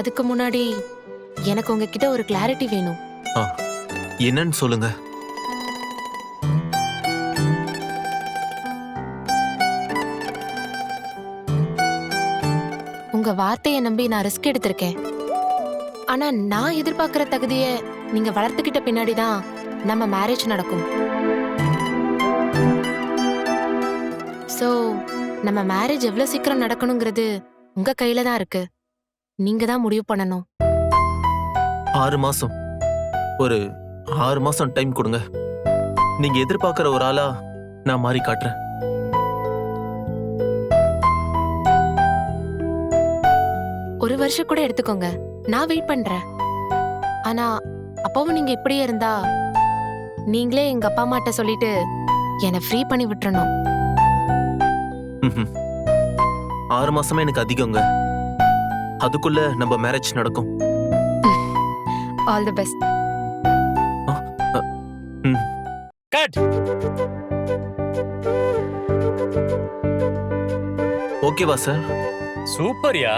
அதுக்கு முன்னாடி எனக்கு உங்ககிட்ட ஒரு கிளாரிட்டி வேணும். ஆ என்னன்னு சொல்லுங்க. உங்க வார்த்தையை நம்பி நான் ரிஸ்க் எடுத்திருக்கேன். ஆனா நான் எதிர்பார்க்கிற தகுதிய நீங்க வளர்த்துக்கிட்ட பின்னாடி தான் நம்ம மேரேஜ் நடக்கும். சோ நம்ம மேரேஜ் எவ்வளவு சீக்கிரம் நடக்கணுங்கிறது உங்க கையில தான் இருக்கு. நீங்க தான் முடிவு பண்ணணும். ஆறு மாசம். ஒரு ஆறு மாசம் டைம் கொடுங்க. நீங்க எதிர்பார்க்கிற ஒரு ஆளா நான் மாறி காட்டுறேன். ஒரு வருஷம் கூட எடுத்துக்கோங்க. நான் வெயிட் பண்றேன். ஆனா அப்பவும் நீங்க இப்படியே இருந்தா நீங்களே எங்க அப்பா அம்மாட்ட சொல்லிட்டு என்னை ஃப்ரீ பண்ணி விட்டுறணும். ஆறு மாசமே எனக்கு அதிகங்க. அதுக்குள்ள நம்ம மேரேஜ் நடக்கும். ஆல் தி பெஸ்ட் கட் ஓகேவா சார் சூப்பர்யா